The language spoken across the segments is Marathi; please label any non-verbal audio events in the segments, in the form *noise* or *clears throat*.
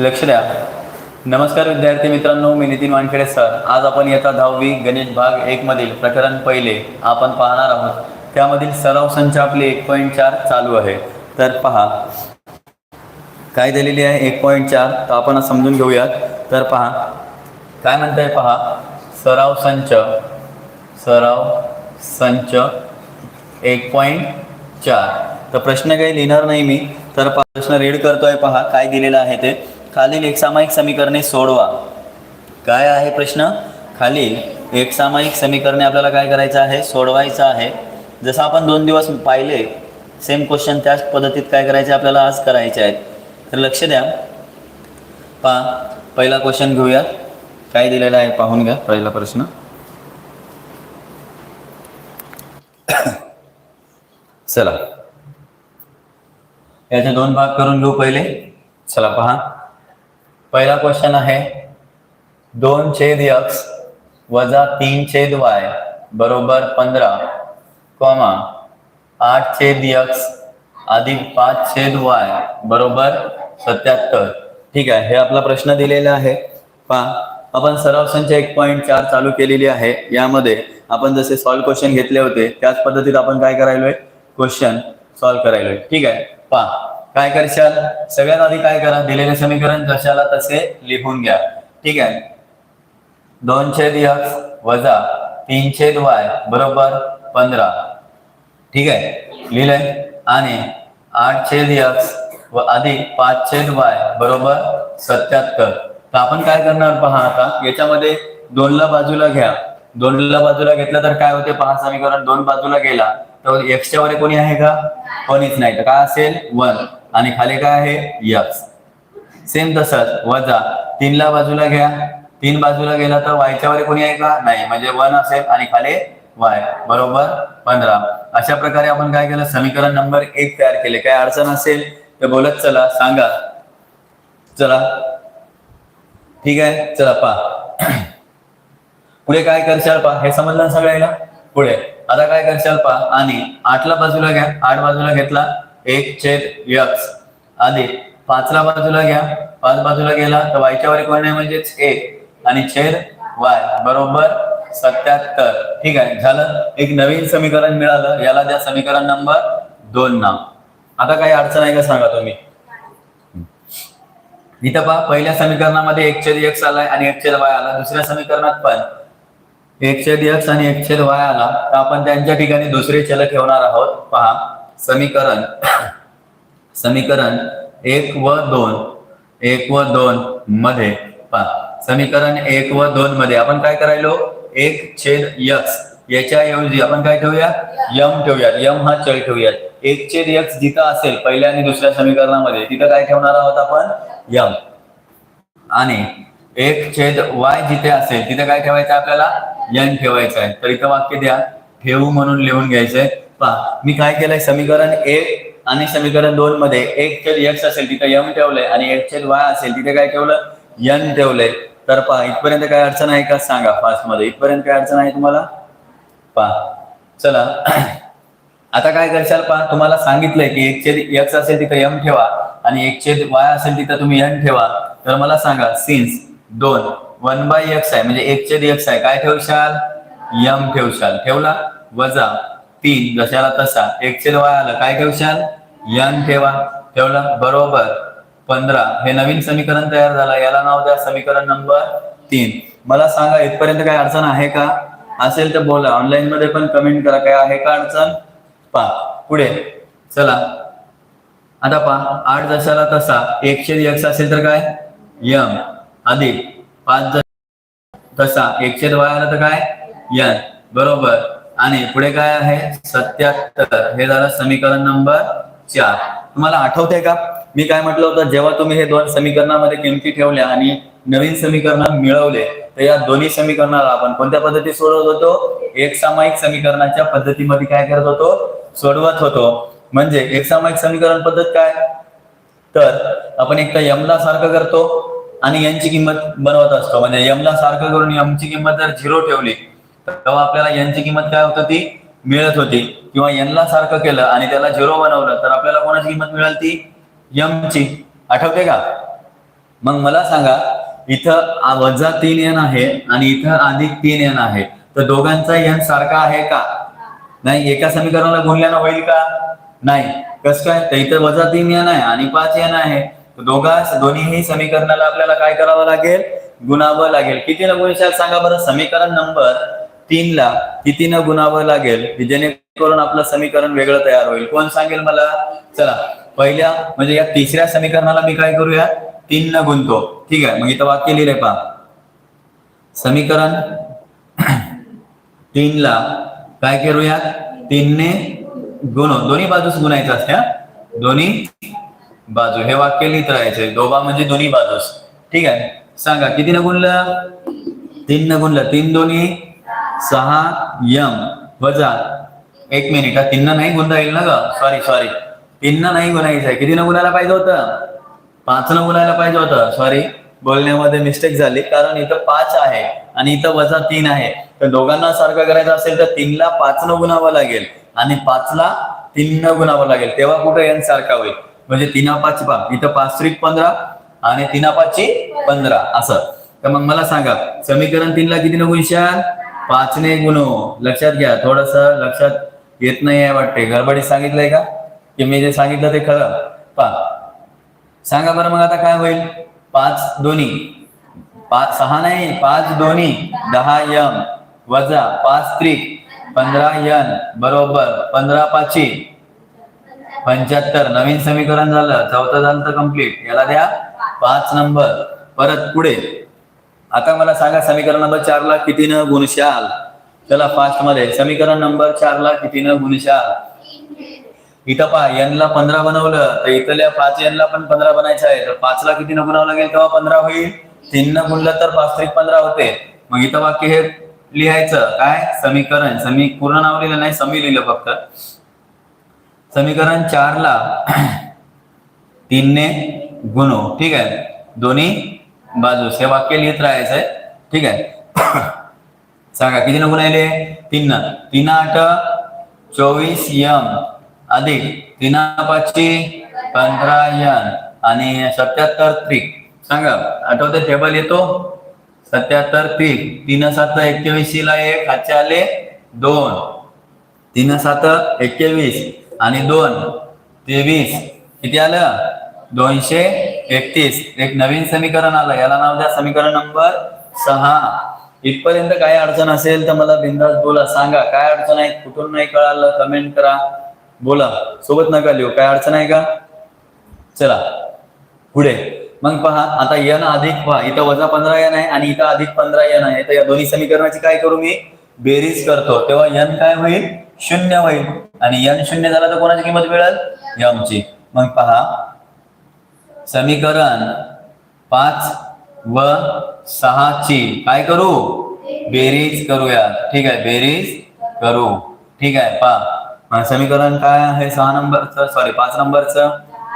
लक्ष द्या. नमस्कार विद्यार्थी मित्रांनो मी नितीन वानखेडे सर. आज आपण येता दहावी गणित भाग एक मधील प्रकरण पहिले आपण पाहणार आहोत. त्यामधील सराव संच आपले एक पॉईंट चार चालू आहे. तर पहा. काय दिलेली आहे? एक पॉईंट चार. तर आपण समजून घेऊयात. तर पहा. काय म्हणताय पहा? सराव संच. सराव संच एक पॉईंट चार. तर प्रश्न काही लिहिणार नाही मी. तर प्रश्न रीड करतोय पहा. काय दिलेलं आहे ते? खालील एकसामायिक समीकरणे सोडवा. काय आहे प्रश्न? खालील एकसामायिक समीकरणे आपल्याला काय करायचं आहे? सोडवायचं आहे. जसं आपण दोन दिवस पाहिले सेम क्वेश्चन त्याच पद्धतीत काय करायचे आपल्याला आज करायचे आहेत. तर लक्ष द्या. पहा पहिला क्वेश्चन घेऊया. काय दिलेला आहे? पाहून घ्या पहिला प्रश्न. चला. याचे दोन भाग करून घेऊ पहिले. चला पहा. पहिला क्वेश्चन आहे दोन छेद यक्स वजा तीन छेद वाय बरोबर पंधरा कॉमा आठ छेद यक्स अधिक पाच छेद वाय बरोबर सत्याहत्तर ठीक आहे हे आपला प्रश्न दिलेला आहे. पहा आपण सराव संख्या एक पॉईंट चार चालू केलेली आहे. यामध्ये आपण जसे सॉल्व क्वेश्चन घेतले होते त्याच पद्धतीत आपण काय करायलोय? Question solve करायलोय. ठीक आहे पहा. काय करशाल? सगळ्यात आधी काय करा? दिलेले समीकरण जशाला तसे लिहून घ्या. ठीक आहे? दोन छेद यक्स वजा तीन छेद वाय बरोबर पंधरा. ठीक आहे? लिहिलंय? आणि आठ छेद यक्स व अधिक पाच छेद वाय बरोबर सत्याहत्तर. तर आपण काय करणार पहा आता? याच्यामध्ये दोनला बाजूला घ्या. दोनला बाजूला घेतलं तर काय होते? पहा समीकरण. दोन बाजूला गेला. तर एक्सच्या वर कोणी आहे का? कोणीच नाही. तर काय असेल? वन. आणि खाली काय आहे? यक्स सेम तसंच. वजा. तीनला बाजूला घ्या. तीन बाजूला गेला तर वायच्या वर कोणी आहे का? नाही. म्हणजे वन असेल आणि खाली वाय बरोबर? पंधरा. अशा प्रकारे आपण काय केलं? समीकरण नंबर एक तयार केले. काय अडचण असेल तर बोलत चला. सांगा. चला. ठीक आहे. चला पा *clears throat* पुढे काय करशाल पा हे समजलं सगळ्याला पुढे. आता काय करशाल पा आणि आठला बाजूला घ्या. आठ बाजूला घेतला. एक छेद यक्ष अधिक पाचला बाजूला घ्या. पाच बाजूला गेला तर वायच्या वर कोण आहे म्हणजेच एक आणि छेद वाय बरोबर सत्याहत्तर. ठीक आहे झालं. एक नवीन समीकरण मिळालं. याला द्या समीकरण नंबर दोन नाव. आता काही अडचण आहे का सांगा तुम्ही? इथं पहा पहिल्या समीकरणामध्ये एक छेद एक्स आलाय आणि एक छेद वाय आला. दुसऱ्या समीकरणात पण एक छेद एक्स आणि एक छेद वाय आला. तर आपण त्यांच्या ठिकाणी दुसरे चल ठेवणार आहोत. पहा. समीकरण समीकरण एक व दोन एक व दोन मध्ये पहा. समीकरण एक व दोन मध्ये आपण काय करायलो? एक छेद यक्स याच्या ऐवजी आपण काय ठेवूया? यम ठेवूयात. यम हा चल ठेवूयात. एक छेद यक्स जिथं असेल पहिल्या आणि दुसऱ्या समीकरणामध्ये तिथं काय ठेवणार आहोत आपण? यम. आणि एक छेद वाय जिथे असेल तिथे काय ठेवायचं आपल्याला? यन ठेवायचं आहे. तर इथं वाक्य द्या. ठेवू म्हणून लिहून घ्यायचंय. पहा मी काय केलंय समीकरण एक आणि समीकरण दोन मध्ये एक छेद एक्स असेल तिथे यम ठेवलंय आणि एक छेद वाय असेल तिथे काय ठेवलं? यन ठेवलंय. तर पहा इथपर्यंत काय अडचण आहे का? सांगा फास्टमध्ये. इथपर्यंत काय अडचण आहे तुम्हाला? पहा. चला. *clears throat* आता काय करशाल पहा तुम्हाला सांगितलंय की एक छेद एक्स असेल तिथे यम ठेवा आणि एक छेद वाय असेल तिथं तुम्ही यन ठेवा. तर मला सांगा सिन्स दोन वन बाय एक्स आहे म्हणजे एक छेद एक्स आहे काय ठेवशाल? यम ठेवशाल. ठेवला? वजा. तीन जशाला तसा. एक छेद वाय आलं. काय ठेवशाल यन ठेवा. ठेवला? बरोबर. पंधरा. हे नवीन समीकरण तयार झालं. याला नाव द्या. समीकरण नंबर तीन. मला सांगा इथपर्यंत काय अडचण आहे का? असेल तर बोला. ऑनलाईन मध्ये पण कमेंट करा. काय आहे का अडचण? पा पुढे. चला. आता पहा. आठ जशाला तसा. एकशे एक्स असेल तर काय? यम. अधिक. पाच जसा तसा. एकशे वाय आला तर काय? यन. बरोबर. आणि पुढे काय आहे? सत्याहत्तर. हे झालं समीकरण नंबर चार. तुम्हाला आठवते का? मी काय म्हटलं होतं? जेव्हा तुम्ही हे दोन समीकरणामध्ये किमती ठेवल्या आणि नवीन समीकरण मिळवले तर या दोन्ही समीकरणाला आपण कोणत्या पद्धती सोडवत होतो? एक सामायिक समीकरणाच्या पद्धतीमध्ये काय करत होतो? सोडवत होतो. म्हणजे एक सामायिक समीकरण पद्धत काय? तर आपण एक तर यमला सारखं करतो आणि यांची किंमत बनवत असतो. म्हणजे यमला सारखं करून यमची किंमत जर झिरो ठेवली तेव्हा आपल्याला यांची किंमत काय होत ती मिळत होती. किंवा यांना सारखं केलं आणि त्याला झिरो बनवलं तर आपल्याला कोणाची किंमत मिळाल ती? यमची. आठवते का? मग मला सांगा इथं वजा तीन एन आहे आणि इथं अधिक तीन एन आहे. तर दोघांचा एन सारखा आहे का? नाही एका समीकरणाला गुणल्यानं होईल का? नाही. कसं काय? तर इथं वजा तीन एन आहे आणि पाच एन आहे. तर दोघा दोन्हीही समीकरणाला आपल्याला काय करावं लागेल? गुणावं लागेल. कितीनं गुणशाल सांगा बरं? समीकरण नंबर तीनला कितीनं गुणावं लागेल की जेणेकरून आपलं समीकरण वेगळं तयार होईल. कोण सांगेल मला? चला पहिल्या म्हणजे या तिसऱ्या समीकरणाला मी काय करूया? तीन न गुणतो. ठीक आहे मग इथं वाक्य लिहिले पहा. समीकरण *clears throat* तीनला काय करूया? तीनने गुण. दोन्ही बाजूस गुणायचं असते हा? दोन्ही बाजू. हे वाक्य लिहित राहायचंय दोबा म्हणजे दोन्ही बाजूस. ठीक आहे सांगा किती न गुणलं? तीन न गुणलं. तीन दोन्ही सहा यम वजा एक मिनिट हा तीन नाही गुन्हा येईल ना ग? सॉरी सॉरी तीन नाही गुणायचंय किती न गुणायला पाहिजे होतं? पाच न गुणायला पाहिजे होतं. सॉरी बोलण्यामध्ये मिस्टेक झाली. कारण इथं पाच आहे आणि इथं वजा तीन आहे. तर दोघांना सारखं करायचं असेल तर तीनला पाच न गुणावं लागेल आणि पाचला तीन न गुणावं लागेल. तेव्हा कुठं एन सारखा होईल? म्हणजे तीना पाच पाच इथं पाच त्रिक पंधरा आणि तीना पाचची पंधरा. असं. तर मग मला सांगा समीकरण तीनला किती न गुणशाल? पाचने गुणो. लक्षात घ्या थोडस लक्षात येत नाही आहे वाटते गडबडीत सांगितलंय का? की मी जे सांगितलं ते खरं? पा सांगा बरं मग आता काय होईल? पाच दोन्ही. पाच सहा नाही पाच दोन्ही. दहा यम. वजा पाच त्रिक. पंधरा यन. बरोबर. पंधरा पाची. पंच्याहत्तर. नवीन समीकरण झालं. चौथं झालं तर कंप्लीट याला द्या पाच नंबर. परत पुढे. आता मला सांगा समीकरण नंबर चार ला न गुणशाल? चला फास्टमध्ये. समीकरण नंबर चार ला न गुणशाल? इथं पहा यांना पंधरा बनवलं तर इथल्या पाच यांना पण पंधरा बनायचं आहे. तर पाच ला किती न गुणावं लागेल? तेव्हा पंधरा होईल. तीन न गुणलं तर पाच त्रिक पंधरा होते. मग इथं वाक्य हे लिहायचं. काय? समीकरण. समी पूर्ण नाव लिहिलं नाही समी लिहिलं फक्त. समीकरण चार ला *clears throat* तीनने गुणो. ठीक आहे? दोन्ही बाजूस हे वाक्य लिहित राहायचंय. ठीक आहे. *coughs* सांगा किती न राहिले? तीन तीन आठ चोवीस यम. अधिक तीन पाचशे पंधरा यन आणि सत्याहत्तर त्रिक. सांगा आठवते टेबल येतो? सत्याहत्तर त्रिक. तीन सात एकवीस ला एक हातचे आले दोन. तीन सात एक्केवीस आणि दोन. तेवीस. किती आलं? दोनशे एकतीस. एक नवीन समीकरण आलं. याला नाव द्या. समीकरण नंबर सहा. इथपर्यंत काय अडचण असेल तर मला बिंदास बोला. सांगा. काय अडचण आहे? कुठून नाही कळालं? कमेंट करा. बोला. सोबत नका लिहू. काय अडचण आहे का? चला. पुढे. मग पहा. आता यन अधिक पहा इथं वजा पंधरा यन आहे आणि इथं अधिक पंधरा यन आहे. तर या दोन्ही समीकरणाची काय करू मी? बेरीज करतो. तेव्हा यन काय होईल? शून्य होईल. आणि यन शून्य झाला तर कोणाची किंमत मिळेल? यमची मग पहा. समीकरण पाच व सहाची काय करू? बेरीज करूया. ठीक आहे बेरीज करू. ठीक आहे पा समीकरण काय आहे? सहा नंबरचं सॉरी पाच नंबरचं.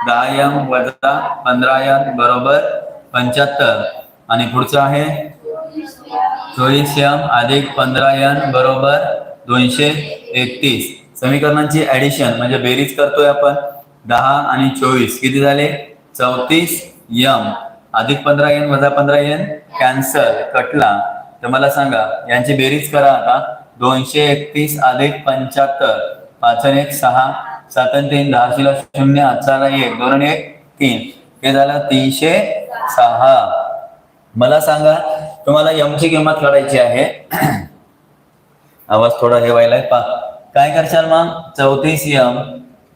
दहा यम वजा पंधरा यम बरोबर पंच्याहत्तर. आणि पुढचं आहे? चोवीस यम अधिक पंधरा यन बरोबर दोनशे एकतीस. समीकरणांची ऍडिशन म्हणजे बेरीज करतोय आपण. दहा आणि चोवीस. किती झाले? चौतीस यम. अधिक पंधरा एन वजा पंधरा एन कॅन्सल कटला. तर मला सांगा यांची बेरीज करा आता. दोनशे एकतीस अधिक पंच्याहत्तर. पाच एक सहा. सात तीन दहाशेला शून्य आजचा एक. दोन एक तीन. हे झालं तीनशे सहा. मला सांगा तुम्हाला यमची किंमत काढायची आहे. आवाज थोडा हे व्हायला पा काय करशाल मग? चौतीस यम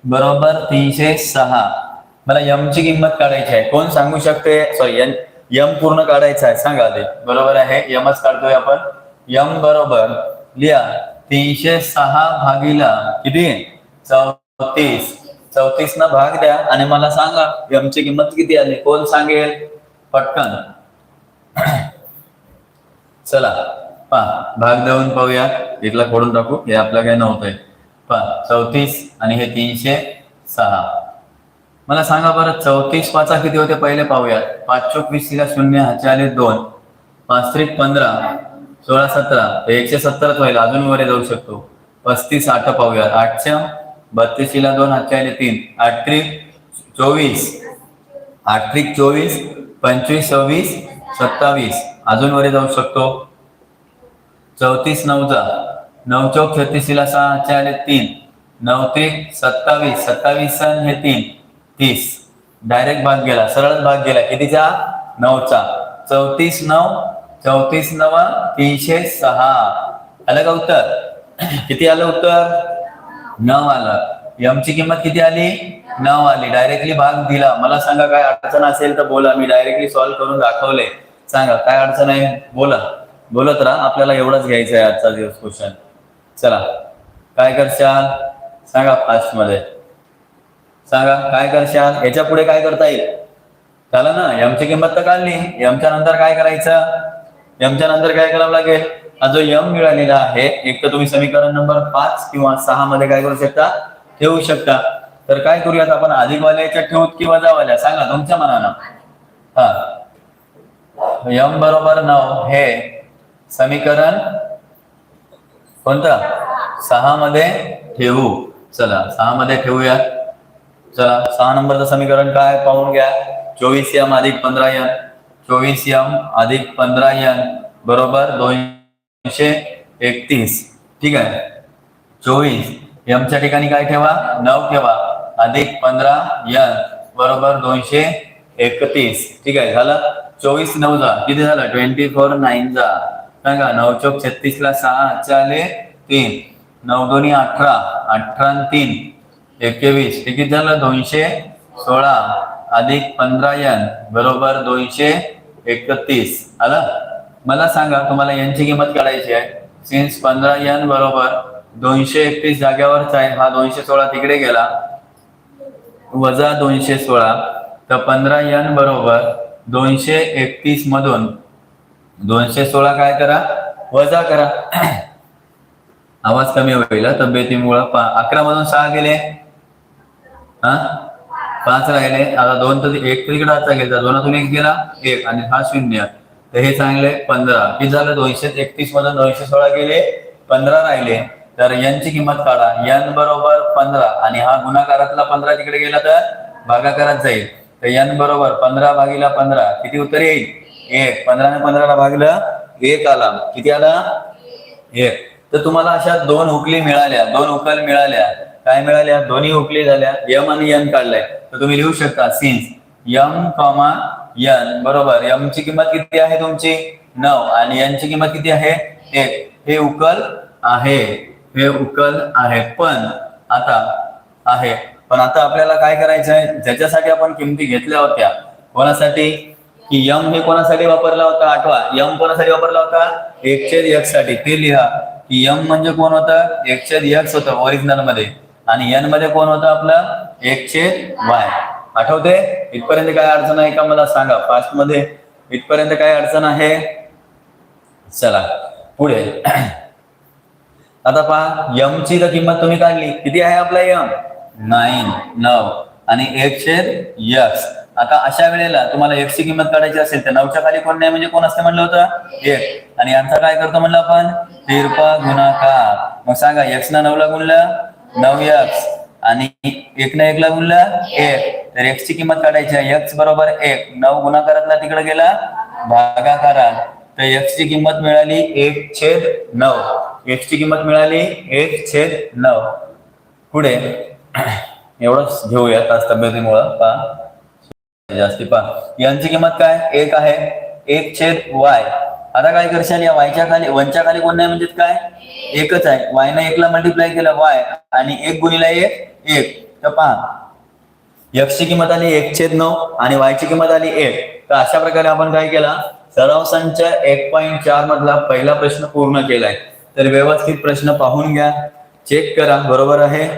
बरोबर तीनशे सहा. मला यमची किंमत काढायची आहे. कोण सांगू शकते? सॉरी यम यम पूर्ण काढायचं आहे. सांगा ते बरोबर आहे. यमच काढतोय आपण. यम बरोबर लिहा. तीनशे सहा भागीला किती? चौतीस. चौतीस ना भाग द्या आणि मला सांगा यमची किंमत किती आली? कोण सांगेल? पटकन. *clears throat* चला. पा भाग देऊन पाहूया इथला खोडून टाकू. हे आपलं काही नव्हतंय. पा चौतीस आणि हे तीनशे सहा. मला सांगा बरं चौतीस पाचा किती होते पहिले पाहूयात? पाच चोक वीस तिला शून्य हातचे आले दोन. पाच त्रिक पंधरा सोळा सतरा. एकशे सत्तरच व्हायला अजून वर जाऊ शकतो. पस्तीस आठ पाहूयात. आठच्या बत्तीसला दोन हातचे आले तीन. आठ त्रिक चोवीस. आठ त्रिक चोवीस पंचवीस सव्वीस सत्तावीस. अजून वर जाऊ शकतो. चौतीस नऊचा. नऊ चौक छत्तीसला सहा आजचे आले तीन. नऊ त्रिक सत्तावीस. सत्तावीस सण हे तीन. तीस. डायरेक्ट भाग गेला सरळ भाग गेला. कितीचा? नऊचा. चौतीस नऊ चौतीस नव तीनशे सहा. आलं का उत्तर? किती आलं उत्तर? नऊ आलं. यमची किंमत किती आली? नऊ आली. डायरेक्टली भाग दिला. मला सांगा काय अडचण असेल तर बोला. मी डायरेक्टली सॉल्व्ह करून दाखवले. सांगा काय अडचण आहे? बोला. बोलत राहा. आपल्याला एवढंच घ्यायचं आहे आजचा दिवस क्वेश्चन चला. काय करशाल? सांगा फास्टमध्ये. सांगा काय करशाल? याच्यापुढे काय करता येईल? झालं ना? यमची किंमत तर काढली. यमच्या नंतर काय करायचं? यमच्या नंतर काय करावं लागेल? हा जो यम मिळालेला आहे एक तर तुम्ही समीकरण नंबर पाच किंवा सहा मध्ये काय करू शकता? ठेवू शकता. तर काय करूयात आपण? अधिकवाल्या याच्यात ठेवूत की वजावाल्या सांगा तुमच्या मनानं. हा. यम बरोबर नऊ हे समीकरण कोणतं? सहा मध्ये ठेवू. चला सहा मध्ये ठेवूया चला सहा नंबरचं समीकरण काय पाहून घ्या. चोवीस यम अधिक पंधरा यन चोवीस यम अधिक पंधरा यन बरोबर दोनशे एकतीस. ठीक आहे? चोवीस. यमच्या ठिकाणी काय ठेवा? नऊ ठेवा. अधिक पंधरा यन बरोबर दोनशे एकतीस. ठीक आहे? झालं? चोवीस नऊ जा. किती झालं? ट्वेंटी फोर नाईनचा सांगा नऊ चौक छत्तीस ला सहा चाले तीन. नऊ दोन्ही अठरा. अठरा तीन. एकवीस. हे किती झालं दोनशे सोळा अधिक पंधरा यन बरोबर दोनशे एकतीस. आलं? मला सांगा तुम्हाला यांची किंमत काढायची आहे. सिन्स पंधरा यन बरोबर दोनशे एकतीस जाग्यावरच आहे हा दोनशे सोळा तिकडे गेला. वजा दोनशे सोळा. तर पंधरा यन बरोबर दोनशे एकतीस मधून दोनशे सोळा काय करा? वजा करा. *clears throat* आवाज कमी होईल तब्येतीमुळं अकरा मधून सहा गेले. हा? पाच राहिले. आता दोन तर एक तिकडे आता गेला. दोनातून एक गेला एक. आणि हा शून्य. तर हे चांगले पंधरा. किती झालं? दोनशे एकतीस मधून दोनशे सोळा गेले पंधरा राहिले. तर यांची किंमत काढा. यन बरोबर पंधरा. आणि हा गुणाकारातला पंधरा तिकडे गेला तर भागाकारात जाईल. तर यन बरोबर पंधरा भागीला पंधरा. किती उत्तर येईल? एक. पंधराने पंधराला भागलं एक आला. किती आला? एक. तर तुम्हाला अशा दोन उकली मिळाल्या. दोन उकल मिळाल्या. काय मिळाल्या? दोन्ही हुकली झाल्या. यम आणि यन काढलाय. तर तुम्ही लिहू शकता सिन्स यम कॉमा यन. बरोबर. यम ची किंमत किती आहे तुमची? नऊ. आणि यन ची किंमत किती आहे? एक. हे उकल आहे. हे उकल आहे. पण आता आहे. पण आता आपल्याला काय करायचं आहे ज्याच्यासाठी आपण किमती घेतल्या होत्या कोणासाठी? की यम हे कोणासाठी वापरला होता? आठवा. यम कोणासाठी वापरला होता? एकशेद यक्ससाठी. ते लिहा. की यम म्हणजे कोण होतं? एकशेद यक्स होतं ओरिजिनलमध्ये. आणि एनमध्ये कोण होतं आपलं? एकशेद वाय आठवते इथपर्यंत काय अडचण आहे का मला सांगा. फास्टमध्ये इथपर्यंत काय अडचण आहे? चला पुढे. आता पहा यम ची तर किंमत तुम्ही काढली. किती आहे आपला यम नाईन नऊ. आणि एकशे यक्स आता अशा वेळेला तुम्हाला एक्स ची किंमत काढायची असेल तर नऊच्या खाली कोण नाही? म्हणजे कोण असते म्हणलं होतं? एक. आणि यांचा काय करतो म्हणलं आपण? तिरपा गुणाकार. मग सांगा एक्स ना नऊला गुणलं? नऊ यक्ष आणि एक ना एकला गुणलं एक तर एक्स ची किंमत काढायची आहे. एक्स बरोबर एक. नऊ गुणाकारातला तिकडे गेला भागाकारात तर एक्स ची किंमत मिळाली एक छेद नऊ. एक्स ची किंमत मिळाली एक छेद नऊ. पुढे *clears throat* एवढंच घेऊया तास तब्येतीमुळं. पा जास्ती पा यांची किंमत काय? एक आहे. एक छेद वाय आता काय करशाल या वायच्या खाली वनच्या खाली कोण नाही म्हणजे काय? एकच आहे. वायनं एकला मल्टिप्लाय केलं वाय आणि एक गुणिला एक एक. तर पहा. यक्षची किंमत आली एक छेद नऊ आणि वायची किंमत आली एक. तर अशा प्रकारे आपण काय केला? सराव संच एक पॉईंट चार मधला पहिला प्रश्न पूर्ण केलाय. तर व्यवस्थित प्रश्न पाहून घ्या. चेक करा. बरोबर आहे?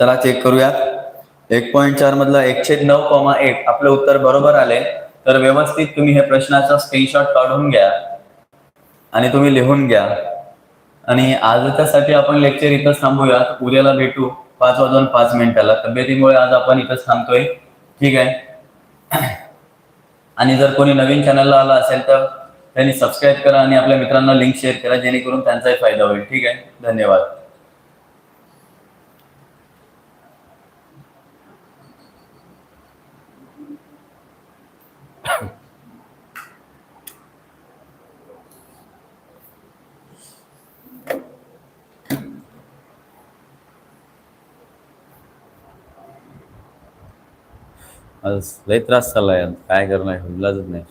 चला चेक करूया एक पॉईंट चार मधला एकशे नऊ कॉमा एक. आपलं उत्तर बरोबर आले तर व्यवस्थित तुम्ही हे प्रश्नाचा स्क्रीनशॉट काढून घ्या आणि तुम्ही लिहून घ्या. आणि आजच्यासाठी आपण लेक्चर इथंच थांबूयात. उद्याला भेटू. पाच वाजून पाच मिनिटाला. तब्येतीमुळे आज आपण इथंच थांबतोय. ठीक आहे? आणि जर कोणी नवीन चॅनलला आला असेल तर त्यांनी सबस्क्राईब करा आणि आपल्या मित्रांना लिंक शेअर करा जेणेकरून त्यांचाही फायदा होईल. ठीक आहे? धन्यवाद. आज लय त्रास चाललाय काय करणार इलाजच नाही.